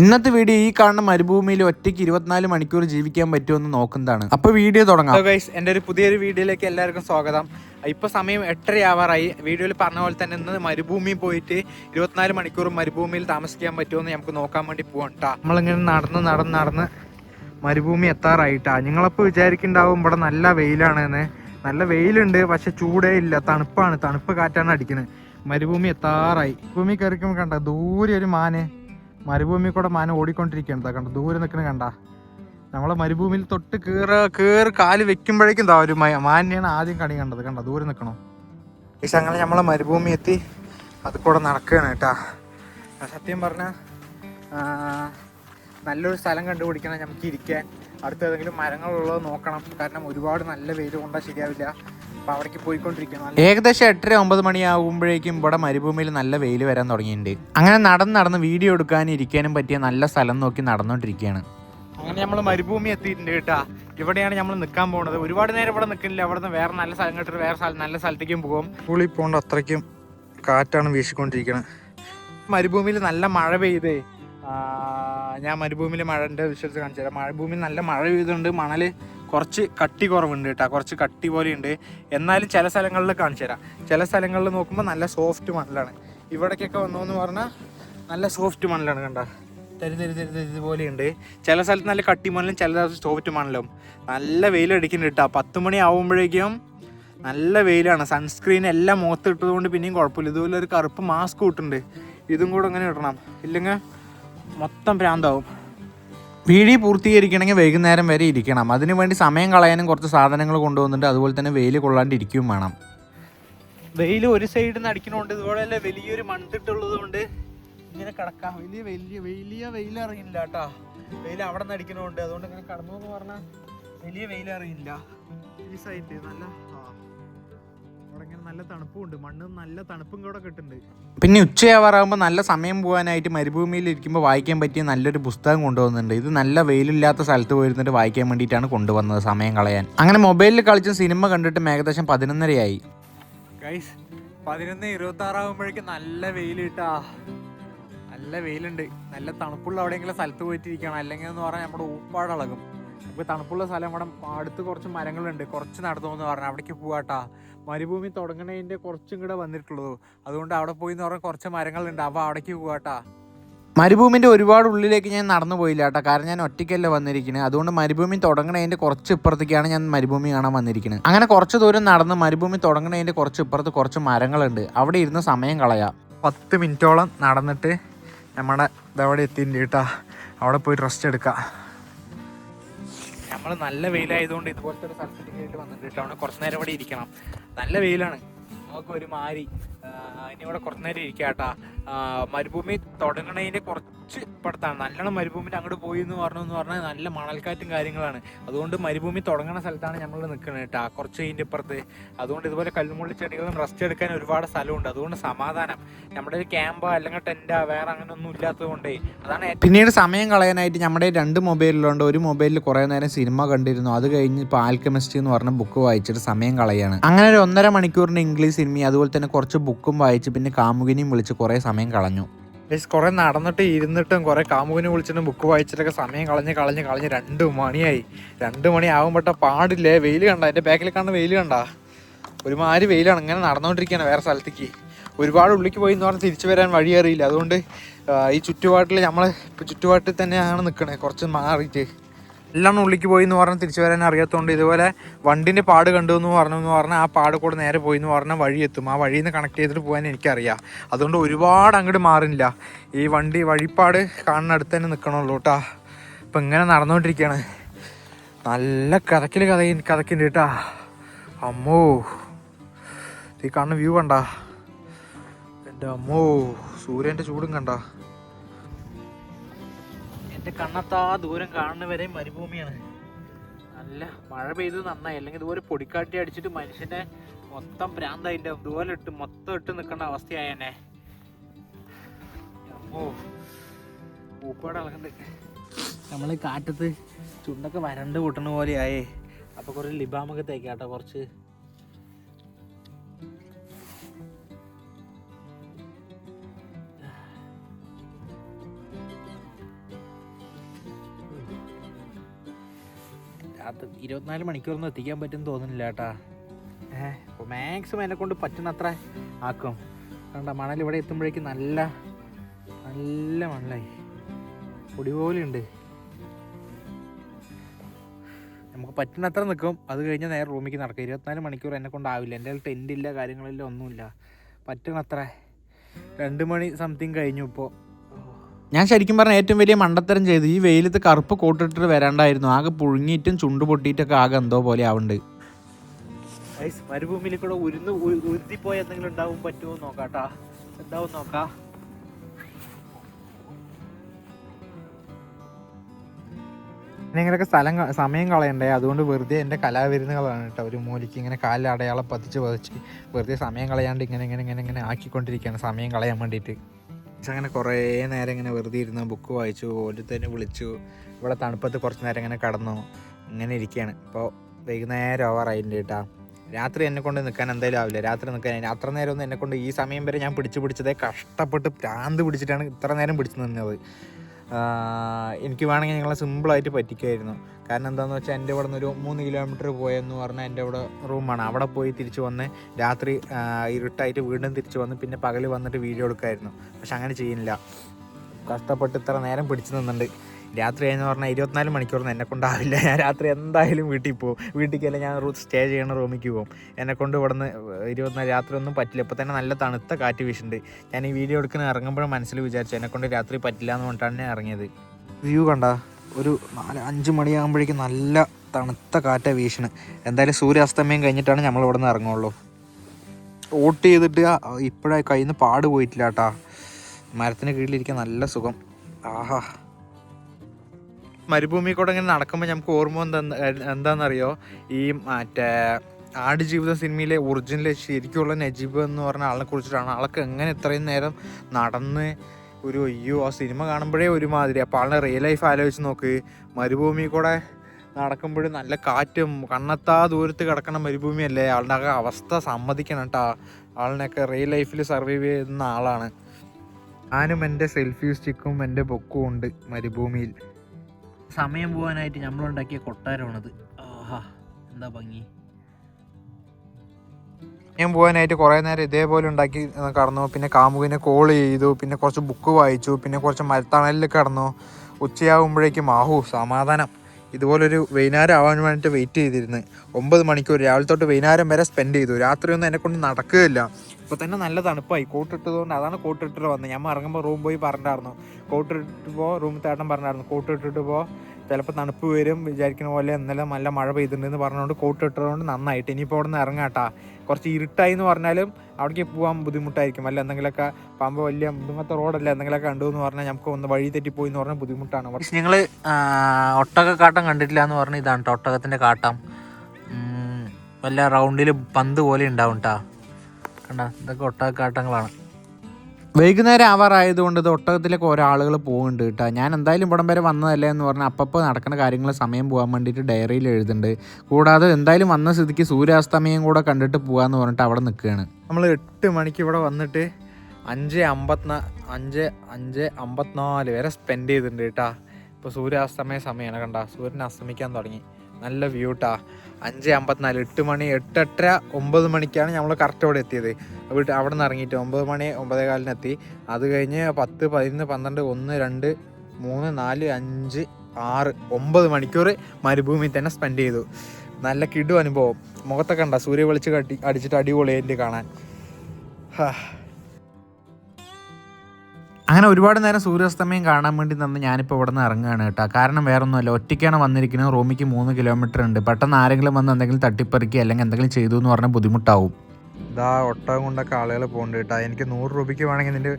ഇന്നത്തെ വീഡിയോ ഈ കാണുന്ന മരുഭൂമിയിൽ ഒറ്റയ്ക്ക് ഇരുപത്തിനാല് മണിക്കൂർ ജീവിക്കാൻ പറ്റുമെന്ന് നോക്കുന്നതാണ്. അപ്പൊ വീഡിയോ തുടങ്ങാം. ഗൈസ് എന്റെ ഒരു പുതിയൊരു വീഡിയോയിലേക്ക് എല്ലാവർക്കും സ്വാഗതം. ഇപ്പൊ സമയം എട്ടര ആവാറായി വീഡിയോയിൽ പറഞ്ഞ പോലെ തന്നെ ഇന്ന് മരുഭൂമിയിൽ പോയിട്ട് ഇരുപത്തിനാല് മണിക്കൂർ മരുഭൂമിയിൽ താമസിക്കാൻ പറ്റുമെന്ന് നമുക്ക് നോക്കാൻ വേണ്ടി പോവാം കേട്ടോ നമ്മളിങ്ങനെ നടന്ന് നടന്ന് നടന്ന് മരുഭൂമി എത്താറായിട്ടാ. നിങ്ങളപ്പോൾ വിചാരിക്കുന്നുണ്ടാവും ഇവിടെ നല്ല വെയിലാണെന്ന്. നല്ല വെയിലുണ്ട് പക്ഷെ ചൂടേ ഇല്ല. തണുപ്പാണ്. തണുപ്പ് കാറ്റാണ് അടിക്കുന്നത് മരുഭൂമി എത്താറായി. ഭൂമി കയറിക്കുമ്പോൾ കണ്ട? ദൂരെ ഒരു മാന്. മരുഭൂമി കൂടെ മാന ഓടിക്കൊണ്ടിരിക്കുകയാണ്. കണ്ട ദൂരെ നിൽക്കണ കണ്ട. നമ്മളെ മരുഭൂമിയിൽ തൊട്ട് കീറ കീറി കാൽ വെക്കുമ്പോഴേക്കും എന്താ ഒരു മാനിനെയാണ് ആദ്യം കണി കണ്ടത്. കണ്ട ദൂരെ നിൽക്കണോ. പക്ഷെ അങ്ങനെ നമ്മളെ മരുഭൂമി എത്തി. അത് കൂടെ നടക്കുകയാണ് കേട്ടാ. സത്യം പറഞ്ഞ നല്ലൊരു സ്ഥലം കണ്ടുപിടിക്കണം. നമുക്ക് ഇരിക്കാൻ. അടുത്ത് ഏതെങ്കിലും മരങ്ങളുള്ളത് നോക്കണം. കാരണം ഒരുപാട് നല്ല വെയിൽ കൊണ്ടാൽ ശരിയാവില്ല. അവിടേക്ക് ഏകദേശം എട്ടര ഒമ്പത് മണിയാകുമ്പോഴേക്കും ഇവിടെ മരുഭൂമിയിൽ നല്ല വെയിൽ വരാൻ തുടങ്ങിയിട്ടുണ്ട്. അങ്ങനെ നടന്ന് നടന്ന് വീഡിയോ എടുക്കാനും ഇരിക്കാനും പറ്റിയ നല്ല സ്ഥലം നോക്കി നടന്നുകൊണ്ടിരിക്കുകയാണ് അങ്ങനെ നമ്മൾ മരുഭൂമി എത്തിയിട്ടുണ്ട് കേട്ടാ. ഇവിടെയാണ് നമ്മൾ നിൽക്കാൻ പോകുന്നത് ഒരുപാട് നേരം ഇവിടെ നിൽക്കുന്നില്ല. അവിടെ നിന്ന് വേറെ നല്ല സ്ഥലം കിട്ടിട്ട് വേറെ സ്ഥലം നല്ല സ്ഥലത്തേക്കും പോകും. പുളി പോകേണ്ട അത്രയ്ക്കും കാറ്റാണ് വീശിക്കൊണ്ടിരിക്കുന്നത് മരുഭൂമിയിൽ നല്ല മഴ പെയ്തേ ഞാൻ മരുഭൂമിയിൽ മഴന്റെ വിശ്വസിച്ച് കാണിച്ചു തരാം മരുഭൂമിയിൽ നല്ല മഴ പെയ്തുണ്ട് മണൽ കുറച്ച് കട്ടി കുറവുണ്ട് കേട്ടോ. കുറച്ച് കട്ടി പോലെയുണ്ട്. എന്നാലും ചില സ്ഥലങ്ങളിൽ കാണിച്ചു തരാം. ചില സ്ഥലങ്ങളിൽ നോക്കുമ്പോൾ നല്ല സോഫ്റ്റ് മണലാണ്. ഇവിടേക്കൊക്കെ വന്നോന്ന് പറഞ്ഞാൽ നല്ല സോഫ്റ്റ് മണലാണ് കണ്ട. തരി തരി തരി തരി പോലെയുണ്ട്. ചില സ്ഥലത്ത് നല്ല കട്ടി മണലും ചില സ്ഥലത്ത് സോഫ്റ്റ് മണലും. നല്ല വെയിലടിക്കുന്നുണ്ട് കേട്ടോ. പത്ത് മണി ആവുമ്പോഴേക്കും നല്ല വെയിലാണ്. സൺസ്ക്രീൻ എല്ലാം മുഖത്ത് ഇട്ടതുകൊണ്ട് പിന്നെയും കുഴപ്പമില്ല. ഇതുപോലെ ഒരു കറുപ്പ് മാസ്ക് ഇട്ടുണ്ട് ഇതും കൂടെ അങ്ങനെ ഇടണം. ഇല്ലെങ്കിൽ മൊത്തം ഭ്രാന്താവും. വീഡിയോ പൂർത്തീകരിക്കണമെങ്കിൽ വൈകുന്നേരം വരെ ഇരിക്കണം. അതിനുവേണ്ടി സമയം കളയാനും കുറച്ച് സാധനങ്ങൾ കൊണ്ടുവന്നിട്ട് അതുപോലെ തന്നെ വെയിൽ കൊള്ളാണ്ട് ഇരിക്കുകയും വേണം. വെയിൽ ഒരു സൈഡിൽ നിന്ന് അടിക്കണോണ്ട് ഇതുപോലെ വലിയൊരു മൺതിട്ടുള്ളത് കൊണ്ട് ഇങ്ങനെ കിടക്കാം. വലിയ വലിയ വലിയ വെയിൽ അറിയില്ല കേട്ടാ. വെയിൽ അവിടെ നിന്ന് അടിക്കണോണ്ട് അതുകൊണ്ട് ഇങ്ങനെ കടന്നു എന്ന് പറഞ്ഞാൽ വലിയ വെയിൽ അറിയില്ല. ഈ സൈഡ് നല്ല പിന്നെ ഉച്ചയാവാറാകുമ്പോൾ നല്ല സമയം പോകാനായിട്ട് മരുഭൂമിയിൽ ഇരിക്കുമ്പോൾ വായിക്കാൻ പറ്റിയ നല്ലൊരു പുസ്തകം കൊണ്ടുവന്നിട്ടുണ്ട്. ഇത് നല്ല വെയിലില്ലാത്ത സ്ഥലത്ത് പോയിരുന്നിട്ട് വായിക്കാൻ വേണ്ടിയിട്ടാണ് കൊണ്ടുവന്നത് സമയം കളയാൻ. അങ്ങനെ മൊബൈലിൽ കളിച്ച് സിനിമ കണ്ടിട്ട് ഏകദേശം പതിനൊന്നരയായി. പതിനൊന്ന് ഇരുപത്തി ആറാകുമ്പോഴേക്കും നല്ല വെയിൽ കിട്ടാ നല്ല വെയിലുണ്ട്. നല്ല തണുപ്പുള്ള എവിടെയെങ്കിലും സ്ഥലത്ത് പോയിട്ടിരിക്കണം. അല്ലെങ്കിൽ എന്ന് പറഞ്ഞാൽ നമ്മുടെ ഊപ്പാടിളകും ഇപ്പോൾ തണുപ്പുള്ള സ്ഥലം ഇവിടെ അടുത്ത് കുറച്ച് മരങ്ങളുണ്ട്. കുറച്ച് നടന്നു എന്ന് പറഞ്ഞാൽ അവിടേക്ക് പോവാട്ടാ. മരുഭൂമി തുടങ്ങണതിന്റെ കുറച്ചും കൂടെ വന്നിട്ടുള്ളൂ. അതുകൊണ്ട് അവിടെ പോയി എന്ന് പറഞ്ഞാൽ കുറച്ച് മരങ്ങളുണ്ട്. അപ്പോൾ അവിടേക്ക് പോവാട്ടാ. മരുഭൂമിന്റെ ഒരുപാട് ഉള്ളിലേക്ക് ഞാൻ നടന്നു പോയില്ല കേട്ടോ കാരണം ഞാൻ ഒറ്റയ്ക്കല്ല വന്നിരിക്കുന്നത് അതുകൊണ്ട് മരുഭൂമി തുടങ്ങണതിന്റെ കുറച്ച് ഇപ്പുറത്തേക്കാണ് ഞാൻ മരുഭൂമി കാണാൻ വന്നിരിക്കുന്നത് അങ്ങനെ കുറച്ച് ദൂരം നടന്ന് മരുഭൂമി തുടങ്ങണതിന്റെ കുറച്ച് ഇപ്പുറത്ത് കുറച്ച് മരങ്ങളുണ്ട്. അവിടെ ഇരുന്ന് സമയം കളയാം. പത്ത് മിനിറ്റോളം നടന്നിട്ട് നമ്മുടെ ഇതവിടെ എത്തിയിട്ടുണ്ട് കേട്ടോ. അവിടെ പോയി റെസ്റ്റ് എടുക്കാം. നമ്മൾ നല്ല വെയിലായതുകൊണ്ട് ഇതുപോലത്തെ ഒരു സ്ഥലത്തേക്ക് വന്നിട്ട് കേട്ടോ. കുറച്ച് നേരം ഇവിടെ ഇരിക്കണം. നല്ല വെയിലാണ്. നമുക്ക് ഒരു മാരി ഇനി ഇവിടെ കുറച്ച് നേരം ഇരിക്കാം കേട്ടാ മരുഭൂമി തുടങ്ങണതിന്റെ കുറച്ച് ഇപ്പുറത്താണ്. നല്ലോണം മരുഭൂമിന്റെ അങ്ങോട്ട് പോയി എന്ന് പറഞ്ഞു എന്ന് പറഞ്ഞാൽ നല്ല മണൽക്കാറ്റും കാര്യങ്ങളാണ്. അതുകൊണ്ട് മരുഭൂമി തുടങ്ങുന്ന സ്ഥലത്താണ് നമ്മൾ നിൽക്കുന്നത് കേട്ടാ കുറച്ച് കഴിഞ്ഞ ഇപ്പുറത്ത്. അതുകൊണ്ട് ഇതുപോലെ കല്ലുമുള്ളി ചെടികളും റെസ്റ്റ് എടുക്കാൻ ഒരുപാട് സ്ഥലമുണ്ട്. അതുകൊണ്ട് സമാധാനം. നമ്മുടെ ഒരു ക്യാമ്പോ അല്ലെങ്കിൽ ടെന്റാ വേറെ അങ്ങനെ ഒന്നും ഇല്ലാത്തത് കൊണ്ടേ അതാണ് പിന്നീട് സമയം കളയാനായിട്ട് നമ്മുടെ രണ്ട് മൊബൈലിലുണ്ട്. ഒരു മൊബൈലിൽ കുറേ നേരം സിനിമ കണ്ടിരുന്നു. അത് കഴിഞ്ഞ് ഇപ്പോൾ ആൽക്കമിസ്റ്റ് എന്ന് പറഞ്ഞ ബുക്ക് വായിച്ചിട്ട് സമയം കളയാണ്. അങ്ങനെ ഒരു ഒന്നര മണിക്കൂറിന് ഇംഗ്ലീഷ് സിനിമയും അതുപോലെ തന്നെ കുറച്ച് വായിച്ച് പിന്നെ കാമുകിനെയും വിളിച്ച് കുറേ സമയം കളഞ്ഞു. കുറെ നടന്നിട്ട് ഇരുന്നിട്ടും കുറേ കാമുകിനെ വിളിച്ചിട്ടും ബുക്ക് വായിച്ചിട്ടൊക്കെ സമയം കളഞ്ഞ് കളഞ്ഞ് കളഞ്ഞ് രണ്ട് മണിയായി. രണ്ട് മണി ആകുമ്പോട്ട പാടില്ലേ? വെയിൽ കണ്ട? എന്റെ ബാക്കിൽ കാണുന്ന വെയിൽ കണ്ട? ഒരുമാതിരി വെയിലാണ്. ഇങ്ങനെ നടന്നുകൊണ്ടിരിക്കുകയാണ് വേറെ സ്ഥലത്തേക്ക്. ഒരുപാട് ഉള്ളിക്ക് പോയി എന്ന് പറഞ്ഞാൽ തിരിച്ചു വരാൻ വഴി അറിയില്ല. അതുകൊണ്ട് ഈ ചുറ്റുപാട്ടിൽ നമ്മൾ ചുറ്റുപാട്ടിൽ തന്നെയാണ് നിൽക്കണേ കുറച്ച് മാറിയിട്ട്. എല്ലാം ഉള്ളിക്ക് പോയി എന്ന് പറഞ്ഞാൽ തിരിച്ചു വരാൻ അറിയാത്തതുകൊണ്ട് ഇതുപോലെ വണ്ടിന്റെ പാട് കണ്ടു എന്ന് പറഞ്ഞു എന്ന് പറഞ്ഞാൽ ആ പാട് കൂടെ നേരെ പോയി എന്ന് പറഞ്ഞാൽ വഴി എത്തും. ആ വഴിയിൽ നിന്ന് കണക്ട് ചെയ്തിട്ട് പോകാൻ എനിക്കറിയാം. അതുകൊണ്ട് ഒരുപാട് അങ്ങോട്ട് മാറില്ല ഈ വണ്ടി വഴിപ്പാട് കാണുന്ന അടുത്ത് തന്നെ നിൽക്കണമല്ലോ കേട്ടാ അപ്പം ഇങ്ങനെ നടന്നുകൊണ്ടിരിക്കുകയാണ് നല്ല കഥക്കിൽ കഥ കഥക്കുണ്ട് കേട്ടാ അമ്മോ. ഈ കാണുന്ന വ്യൂ കണ്ട. എന്റെ അമ്മോ സൂര്യന്റെ ചൂടും കണ്ട. എന്റെ കണ്ണത്താ ദൂരം കാണുന്നവരെ മരുഭൂമിയാണ്. നല്ല മഴ പെയ്ത് നന്നായി. അല്ലെങ്കിൽ ഇതുപോലെ പൊടിക്കാട്ടി അടിച്ചിട്ട് മനുഷ്യനെ മൊത്തം ഭ്രാന്തായില്ല ഇതുപോലെ ഇട്ട് മൊത്തം ഇട്ട് നിൽക്കേണ്ട അവസ്ഥയായെന്നെ അമ്മോ പൂപ്പാട് ഇളകുന്നുണ്ട് നമ്മൾ കാറ്റത്ത് ചുണ്ടൊക്കെ വരണ്ട് കൂട്ടണ പോലെയായേ. അപ്പൊ കുറച്ച് ലിബാമൊക്കെ തേക്കാട്ടോ കുറച്ച്. അത് ഇരുപത്തിനാല് മണിക്കൂറൊന്നും എത്തിക്കാൻ പറ്റും തോന്നുന്നില്ല കേട്ടാ ഏഹ് അപ്പോൾ മാക്സിമം എന്നെ കൊണ്ട് പറ്റുന്നത്ര ആക്കും. കണ്ട മണൽ ഇവിടെ എത്തുമ്പോഴേക്കും നല്ല നല്ല മണലായി. പൊടി ഉണ്ട്. നമുക്ക് പറ്റുന്നത്ര നിൽക്കും അത് കഴിഞ്ഞാൽ നേരെ റൂമിലേക്ക് നടക്കും. ഇരുപത്തിനാല് മണിക്കൂർ എന്നെ കൊണ്ടാവില്ല. എന്റെ ടെന്റ് ഇല്ല കാര്യങ്ങളില്ല ഒന്നുമില്ല. പറ്റുന്നത്ര രണ്ട് മണി സംതിങ് കഴിഞ്ഞു ഇപ്പോൾ ഞാൻ ശരിക്കും പറഞ്ഞാൽ ഏറ്റവും വലിയ മണ്ടത്തരം ചെയ്ത് ഈ വെയിലത്ത് കറുപ്പ് കോട്ടിട്ട് വരാണ്ടായിരുന്നു. ആകെ പുഴുങ്ങിയിട്ടും ചുണ്ട് പൊട്ടിയിട്ടൊക്കെ ആകെ എന്തോ പോലെ ആവുന്നുണ്ട് മരുഭൂമിയിൽ കൂടെ ഉരുന്ന് ഉരുത്തിപ്പോയി എന്തെങ്കിലും ഉണ്ടാവും പറ്റുമോ നോക്കാട്ടാ. എന്താവും നോക്കാം. ഇങ്ങനെയൊക്കെ സ്ഥലം സമയം കളയണ്ടേ? അതുകൊണ്ട് വെറുതെ എന്റെ കലാവിരുന്നുകളാണ് കേട്ടോ. ഒരു മൂലിക്ക് ഇങ്ങനെ കാലിൽ അടയാളം പതിച്ച് പതിച്ച് വെറുതെ സമയം കളയാണ്ട് ഇങ്ങനെ ഇങ്ങനെ ഇങ്ങനെ ഇങ്ങനെ ആക്കിക്കൊണ്ടിരിക്കുകയാണ്. സമയം കളയാൻ വേണ്ടിയിട്ട്. അങ്ങനെ കുറേ നേരം ഇങ്ങനെ വെറുതെ ഇരുന്ന് ബുക്ക് വായിച്ചു ഓരോരുത്തരെ വിളിച്ചു. ഇവിടെ തണുപ്പത്ത് കുറച്ച് നേരം ഇങ്ങനെ കടന്നു. ഇങ്ങനെ ഇരിക്കുകയാണ്. ഇപ്പോൾ വൈകുന്നേരം ഓവറായിട്ടുണ്ട് കേട്ടാ രാത്രി എന്നെ കൊണ്ട് നിൽക്കാൻ എന്തായാലും ആവില്ല. രാത്രി നിൽക്കാൻ അത്ര നേരം ഒന്നും എന്നെ കൊണ്ട് ഈ സമയം വരെ ഞാൻ പിടിച്ച് പിടിച്ചതേ കഷ്ടപ്പെട്ട് പ്രാന്ത് പിടിച്ചിട്ടാണ് ഇത്ര നേരം പിടിച്ച് നിന്നത്. എനിക്ക് വേണമെങ്കിൽ ഞങ്ങളെ സിമ്പിളായിട്ട് പറ്റിക്കായിരുന്നു. കാരണം എന്താണെന്ന് വെച്ചാൽ എന്റെ ഇവിടെ നിന്ന് ഒരു മൂന്ന് കിലോമീറ്റർ പോയെന്ന് പറഞ്ഞാൽ എന്റെ ഇവിടെ റൂമാണ്. അവിടെ പോയി തിരിച്ച് വന്ന് രാത്രി ഇരുട്ടായിട്ട് വീണ്ടും തിരിച്ച് വന്ന് പിന്നെ പകൽ വന്നിട്ട് വീഡിയോ എടുക്കായിരുന്നു. പക്ഷെ അങ്ങനെ ചെയ്യുന്നില്ല കഷ്ടപ്പെട്ട് ഇത്ര നേരം പിടിച്ചു നിന്നുണ്ട്. രാത്രി എന്ന് പറഞ്ഞാൽ ഇരുപത്തിനാല് മണിക്കൂറിന് എന്നെ കൊണ്ടാവില്ല. ഞാൻ രാത്രി എന്തായാലും വീട്ടിൽ പോകും വീട്ടിലേക്കല്ല ഞാൻ സ്റ്റേ ചെയ്യണ റൂമിലേക്ക് പോകും. എന്നെ കൊണ്ട് ഇവിടെ നിന്ന് ഇരുപത്തിനാല് രാത്രി ഒന്നും പറ്റില്ല. ഇപ്പോൾ തന്നെ നല്ല തണുത്ത കാറ്റ് വീശുന്നുണ്ട്. ഞാൻ ഈ വീഡിയോ എടുക്കുന്ന ഇറങ്ങുമ്പോഴും മനസ്സിൽ വിചാരിച്ചു എന്നെ കൊണ്ട് രാത്രി പറ്റില്ല എന്ന് പറഞ്ഞിട്ടാണ് ഞാൻ ഇറങ്ങിയത്. വ്യൂ കണ്ട? ഒരു നാല് അഞ്ച് മണിയാകുമ്പോഴേക്കും നല്ല തണുത്ത കാറ്റ വീശണ്. എന്തായാലും സൂര്യാസ്തമയം കഴിഞ്ഞിട്ടാണ് നമ്മൾ ഇവിടെ നിന്ന് ഇറങ്ങുള്ളൂ. ഓട്ട് ചെയ്തിട്ട് ഇപ്പോഴേ കയ്യിൽ നിന്ന് പാട് പോയിട്ടില്ല കേട്ടാ മരത്തിന് കീഴിലിരിക്കാൻ നല്ല സുഖം. ആഹാ. മരുഭൂമി കൂടെ ഇങ്ങനെ നടക്കുമ്പോൾ നമുക്ക് ഓർമ്മ എന്താ എന്താണെന്നറിയോ ഈ മറ്റേ ആടുജീവിതം സിനിമയിലെ ഒറിജിനൽ ശരിക്കുള്ള നജീബ് എന്ന് പറഞ്ഞ ആളിനെ കുറിച്ചിട്ടാണ്. ആൾക്ക് എങ്ങനെ ഇത്രയും നേരം നടന്ന് ഒരു അയ്യോ ആ സിനിമ കാണുമ്പോഴേ ഒരുമാതിരി. അപ്പോൾ ആളുടെ റിയൽ ലൈഫ് ആലോചിച്ച് നോക്ക്. മരുഭൂമി കൂടെ നടക്കുമ്പോഴും നല്ല കാറ്റും കണ്ണത്താ ദൂരത്ത് കിടക്കണ മരുഭൂമിയല്ലേ? ആളുടെ അവസ്ഥ സമ്മതിക്കണം കേട്ടോ ആളിനൊക്കെ റിയൽ ലൈഫിൽ സർവൈവ് ചെയ്യുന്ന ആളാണ്. ഞാനും എന്റെ സെൽഫി സ്റ്റിക്കും എന്റെ ബുക്കും ഉണ്ട് മരുഭൂമിയിൽ. സമയം പോകാനായിട്ട് നമ്മളുണ്ടാക്കിയ കൊട്ടാരമാണത്. ആഹാ എന്താ ഭംഗി. സമയം പോകാനായിട്ട് കുറേ നേരം ഇതേപോലെ ഉണ്ടാക്കി കടന്നു. പിന്നെ കാമുവിനെ കോൾ ചെയ്തു. പിന്നെ കുറച്ച് ബുക്ക് വായിച്ചു. പിന്നെ കുറച്ച് മരത്തണലിൽ കടന്നു. ഉച്ചയാകുമ്പോഴേക്കും ആഹു സമാധാനം. ഇതുപോലൊരു വൈകുന്നേരം ആവാൻ വേണ്ടിയിട്ട് വെയിറ്റ് ചെയ്തിരുന്നു. ഒമ്പത് മണിക്കൂർ രാവിലെ തൊട്ട് വൈകുന്നേരം വരെ സ്പെൻഡ് ചെയ്തു. രാത്രിയൊന്നും എന്നെ കൊണ്ട് നടക്കുകയില്ല. ഇപ്പോൾ തന്നെ നല്ല തണുപ്പായി. കോട്ടിട്ടതുകൊണ്ട് അതാണ് കോട്ടിട്ടിട്ട് വന്നത്. ഞാൻ ഇറങ്ങുമ്പോൾ റൂം പോയി പറഞ്ഞിട്ടായിരുന്നു. കോട്ടിട്ട് പോ റൂം തേട്ടൻ പറഞ്ഞായിരുന്നു കോട്ടിട്ടിട്ട് പോ ചിലപ്പോൾ തണുപ്പ് വരും വിചാരിക്കുന്ന പോലെ ഇന്നലെ നല്ല മഴ പെയ്തിട്ടുണ്ടെന്ന് പറഞ്ഞുകൊണ്ട് കോട്ട് ഇട്ടതുകൊണ്ട് നന്നായിട്ട്. ഇനിയിപ്പോൾ അവിടെ നിന്ന് ഇറങ്ങാട്ടാ കുറച്ച് ഇരുട്ടായി എന്ന് പറഞ്ഞാലും അവിടേക്ക് പോകാൻ ബുദ്ധിമുട്ടായിരിക്കും. അല്ല എന്തെങ്കിലുമൊക്കെ പമ്പ വലിയ ഇതുമത്തെ റോഡല്ല എന്തെങ്കിലുമൊക്കെ കണ്ടു എന്ന് പറഞ്ഞാൽ നമുക്ക് ഒന്ന് വഴി തെറ്റിപ്പോയി എന്ന് പറഞ്ഞാൽ ബുദ്ധിമുട്ടാണ്. ഞങ്ങൾ ഒട്ടകക്കാട്ടം കണ്ടിട്ടില്ല എന്ന് പറഞ്ഞാൽ ഇതാണ് കേട്ടോ ഒട്ടകത്തിന്റെ കാട്ടം. വല്ല റൗണ്ടിൽ പന്ത് പോലെ ഉണ്ടാവും കേട്ടോ കണ്ട ഇതൊക്കെ ഒട്ടകക്കാട്ടങ്ങളാണ്. വൈകുന്നേരം ആവാറായതുകൊണ്ട് ഇത് ഒട്ടകത്തിലേക്ക് ഓരോ ആളുകൾ പോകുന്നുണ്ട് കേട്ടോ. ഞാൻ എന്തായാലും ഇവിടം വരെ വന്നതല്ലേ എന്ന് പറഞ്ഞാൽ അപ്പപ്പോൾ നടക്കുന്ന കാര്യങ്ങൾ സമയം പോകാൻ വേണ്ടിയിട്ട് ഡയറിയിൽ എഴുതുന്നുണ്ട്. കൂടാതെ എന്തായാലും വന്ന സ്ഥിതിക്ക് സൂര്യാസ്തമയം കൂടെ കണ്ടിട്ട് പോകാമെന്ന് പറഞ്ഞിട്ട് അവിടെ നിൽക്കുകയാണ് നമ്മൾ എട്ട് മണിക്ക് ഇവിടെ വന്നിട്ട് അഞ്ച് അമ്പത്തിനാ അഞ്ച് അഞ്ച് അമ്പത്തിനാല് വരെ സ്പെൻഡ് ചെയ്തിട്ടുണ്ട് കേട്ടാ. ഇപ്പോൾ സൂര്യാസ്തമയ സമയമാണ് കണ്ട. സൂര്യൻ അസ്തമിക്കാൻ തുടങ്ങി. നല്ല വ്യൂ ട്ടാ. അഞ്ച് അമ്പത്തിനാല് എട്ട് മണി എട്ട് എട്ടര ഒമ്പത് മണിക്കാണ് നമ്മൾ കറക്റ്റ് അവിടെ എത്തിയത്. വീട്ടിൽ അവിടെ നിന്ന് ഇറങ്ങിയിട്ട് ഒമ്പത് മണി ഒമ്പതേ കാലിന് എത്തി അത് കഴിഞ്ഞ് പത്ത് പതിനൊന്ന് പന്ത്രണ്ട് ഒന്ന് രണ്ട് മൂന്ന് നാല് അഞ്ച് ആറ് ഒമ്പത് മണിക്കൂർ മരുഭൂമിയിൽ തന്നെ സ്പെൻഡ് ചെയ്തു. നല്ല കിടു അനുഭവം. മുഖത്തൊക്കെ ഉണ്ടാ സൂര്യ വെളിച്ച് കട്ടി അടിച്ചിട്ട് അടിപൊളിയായിട്ട് കാണാൻ. ഹാ. അങ്ങനെ ഒരുപാട് നേരം സൂര്യാസ്തമയം കാണാൻ വേണ്ടി നിന്ന് ഞാനിപ്പോൾ ഇവിടെ നിന്ന് ഇറങ്ങുകയാണ് കേട്ടോ. കാരണം വേറെ ഒന്നുമല്ല ഒറ്റയ്ക്കാണ് വന്നിരിക്കുന്നത്. റൂമിക്ക് മൂന്ന് കിലോമീറ്റർ ഉണ്ട്. പെട്ടെന്ന് ആരെങ്കിലും വന്ന് എന്തെങ്കിലും തട്ടിപ്പറിക്കുക അല്ലെങ്കിൽ എന്തെങ്കിലും ചെയ്തു എന്ന് പറഞ്ഞാൽ ബുദ്ധിമുട്ടാവും. ഇതാ ഒട്ടകം കൊണ്ടൊക്കെ ആളുകൾ പോകുന്നുണ്ട് കേട്ടോ. എനിക്ക് നൂറ് രൂപയ്ക്ക് വേണമെങ്കിൽ നിന്റെ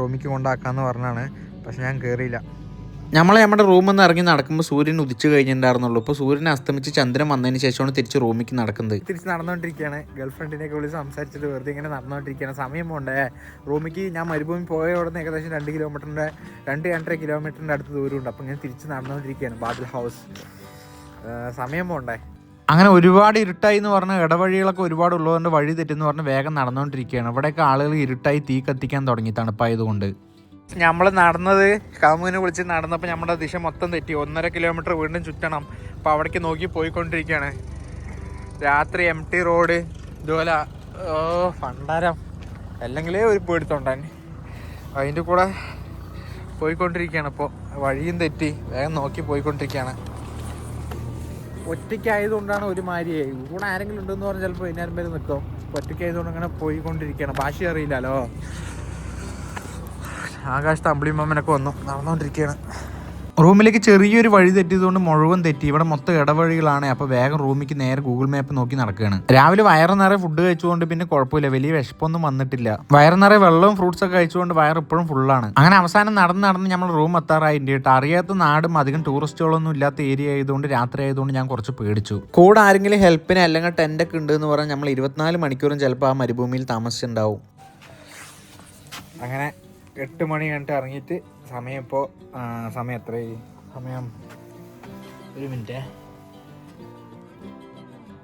റൂമിക്ക് കൊണ്ടാക്കാമെന്ന് പറഞ്ഞാണ്. പക്ഷെ ഞാൻ കയറിയില്ല നമ്മൾ നമ്മുടെ റൂമിൽ നിന്ന് ഇറങ്ങി നടക്കുമ്പോൾ സൂര്യൻ ഉദിച്ചു കഴിഞ്ഞിട്ടുണ്ടായിരുന്നുള്ളൂ ഇപ്പോൾ സൂര്യൻ അസ്തമിച്ച് ചന്ദ്രൻ വന്നതിന് ശേഷമാണ് തിരിച്ച് റൂമിലേക്ക് നടക്കുന്നത്. തിരിച്ച് നടന്നുകൊണ്ടിരിക്കുകയാണ് ഗേൾ ഫ്രണ്ടിനെയൊക്കെ വിളിച്ച് സംസാരിച്ചിട്ട് വെറുതെ ഇങ്ങനെ നടന്നുകൊണ്ടിരിക്കുകയാണ് സമയം പോണ്ടേ റൂമിക്ക് ഞാൻ മരുഭൂമി പോയ ഉടനെ ഏകദേശം രണ്ട് കിലോമീറ്ററിന്റെ രണ്ട് രണ്ടര കിലോമീറ്ററിന്റെ അടുത്ത് ദൂരമുണ്ട്. അപ്പോൾ ഇങ്ങനെ തിരിച്ച് നടന്നുകൊണ്ടിരിക്കുകയാണ് ബാദൽ ഹൗസ്. സമയം പോണ്ടേ അങ്ങനെ ഒരുപാട് ഇരുട്ടായി എന്ന് പറഞ്ഞ ഇടവഴികളൊക്കെ ഒരുപാട് ഉള്ളതുകൊണ്ട് വഴി തെറ്റെന്ന് പറഞ്ഞ് വേഗം നടന്നുകൊണ്ടിരിക്കുകയാണ് ഇവിടെയൊക്കെ ആളുകൾ ഇരുട്ടായി തീ കത്തിക്കാൻ തുടങ്ങി തണുപ്പായതുകൊണ്ട്. നമ്മൾ നടന്നത് കാമുവിനെ വിളിച്ച് നടന്നപ്പോൾ നമ്മുടെ ദിശ മൊത്തം തെറ്റി. ഒന്നര കിലോമീറ്റർ വീണ്ടും ചുറ്റണം. അപ്പോൾ അവിടേക്ക് നോക്കി പോയിക്കൊണ്ടിരിക്കുകയാണ് രാത്രി എം ടി റോഡ് ഇതുപോലെ ഓ ഭണ്ടാരം അല്ലെങ്കിൽ ഒരു പേടിത്തോണ്ടാൻ അതിന്റെ കൂടെ പോയിക്കൊണ്ടിരിക്കുകയാണ് ഇപ്പോൾ വഴിയും തെറ്റി. വേഗം നോക്കി പോയിക്കൊണ്ടിരിക്കുകയാണ് ഒറ്റയ്ക്കായതുകൊണ്ടാണ് ഒരു മാരിയായി കൂടെ ആരെങ്കിലും ഉണ്ടെന്ന് പറഞ്ഞാൽ ചിലപ്പോൾ ഇതിനേരം പേര് നിൽക്കും ഒറ്റയ്ക്കായതുകൊണ്ട് അങ്ങനെ പോയിക്കൊണ്ടിരിക്കുകയാണ് ഭാഷ അറിയില്ലല്ലോ. ആകാശത്ത് അമ്പിളിമാമനൊക്കെ വന്നു. നടന്നുകൊണ്ടിരിക്കുകയാണ് റൂമിലേക്ക് ചെറിയൊരു വഴി തെറ്റിയതുകൊണ്ട് മുഴുവൻ തെറ്റി. ഇവിടെ മൊത്തം ഇടവഴികളാണ്. അപ്പോൾ വേഗം റൂമിലേക്ക് നേരെ ഗൂഗിൾ മാപ്പ് നോക്കി നടക്കുകയാണ്. രാവിലെ വയറ് നിറയെ ഫുഡ് കഴിച്ചുകൊണ്ട് പിന്നെ കുഴപ്പമില്ല. വലിയ വിശപ്പൊന്നും വന്നിട്ടില്ല. വയറ് നിറയെ വെള്ളവും ഫ്രൂട്ട്സ് ഒക്കെ കഴിച്ചുകൊണ്ട് വയറ് ഇപ്പോഴും ഫുള്ളാണ് അങ്ങനെ അവസാനം നടന്ന് നടന്ന് നമ്മൾ റൂം എത്താറായിട്ടുണ്ട് കേട്ടോ അറിയാത്ത നാടും അധികം ടൂറിസ്റ്റുകളൊന്നും ഇല്ലാത്ത ഏരിയ ആയതുകൊണ്ട് രാത്രി ആയതുകൊണ്ട് ഞാൻ കുറച്ച് പേടിച്ചു. കൂടെ ആരെങ്കിലും ഹെൽപ്പിന് അല്ലെങ്കിൽ ടെന്റ് ഒക്കെ ഉണ്ട് എന്ന് പറഞ്ഞാൽ നമ്മൾ ഇരുപത്തിനാല് മണിക്കൂറും ചിലപ്പോൾ ആ മരുഭൂമിയിൽ താമസിച്ചിട്ടുണ്ടാവും. അങ്ങനെ എട്ട് മണി കഴിഞ്ഞിട്ട് ഇറങ്ങിയിട്ട് സമയം ഇപ്പോൾ സമയം എത്രയായി? സമയം ഒരു മിനിറ്റ്.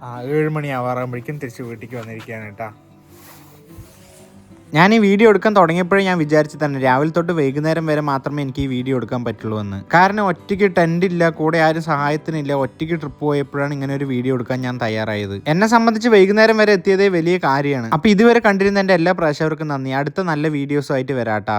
ആ ഏഴ് മണി ആവാറാകുമ്പോഴേക്കും തിരിച്ച് വീട്ടിലേക്ക് വന്നിരിക്കുകയാണ് കേട്ടാ. ഞാൻ ഈ വീഡിയോ എടുക്കാൻ തുടങ്ങിയപ്പോഴേ ഞാൻ വിചാരിച്ചു തന്നെ രാവിലെ തൊട്ട് വൈകുന്നേരം വരെ മാത്രമേ എനിക്ക് ഈ വീഡിയോ എടുക്കാൻ പറ്റുള്ളൂ എന്ന്. കാരണം ഒറ്റയ്ക്ക് ടെന്റ് ഇല്ല കൂടെ ആരും സഹായത്തിനില്ല ഒറ്റയ്ക്ക് ട്രിപ്പ് പോയപ്പോഴാണ് ഇങ്ങനെ ഒരു വീഡിയോ എടുക്കാൻ ഞാൻ തയ്യാറായത്. എന്നെ സംബന്ധിച്ച് വൈകുന്നേരം വരെ എത്തിയതേ വലിയ കാര്യമാണ്. അപ്പൊ ഇതുവരെ കണ്ടിരുന്ന എന്റെ എല്ലാ പ്രേക്ഷകർക്കും നന്ദി. അടുത്ത നല്ല വീഡിയോസുമായിട്ട് വരാട്ടാ.